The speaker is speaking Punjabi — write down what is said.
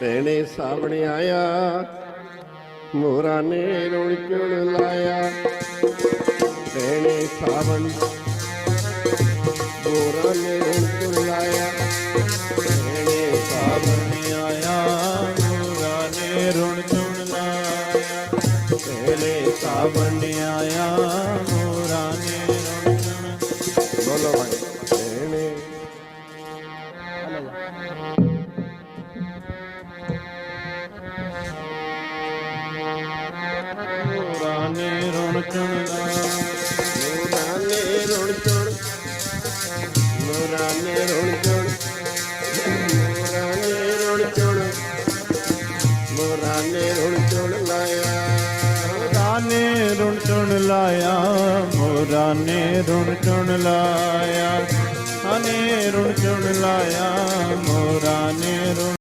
ਭੈਣੇ ਸਾਹਮਣੇ ਆਇਆ ਮੋਰਾ ਨੇ ਰੁਣ ਚੁਣ ਲਾਇਆ? ਭੈਣੇ ਸਾਵਣ ਮੋਰਾ ਨੇ ਰੁਣ ਚੁਣ ਲਾਇਆ? ਭੈਣੇ ਸਾਵਣ ਆਇਆ ਮੋਰਾ ਨੇ ਰੁਣ ਚੁਣ ਲਾਇਆ? ਭੈਣੇ ਸਾਵਣ ਆਇਆ ਮੋਰਾ ਨੇ ਰੁਣ ਚੁਣ ਬੋਲੋ ਭਾਈ, ਭੈਣੇ। ਮੋਰਾ ਨੇ ਰੁਣ ਚੁਣ ਮੋਰਾ ਨੇ ਰੁਣ ਚੁਣ ਮੋਰਾ ਨੇ ਰੁਣ ਚੁਣ ਮੋਰਾ ਨੇ ਰੁਣ ਚੁਣ ਮੋਰਾ ਨੇ ਰੁਣ ਚੁਣ ਲਾਇਆ ਮੋਰਾ ਨੇ ਰੁਣ ਚੁਣ ਲਾਇਆ ਮੋਰਾ ਨੇ ਰੁਣ ਚੁਣ ਲਾਇਆ ਹਨੇ ਰੁਣ ਚੁਣ ਲਾਇਆ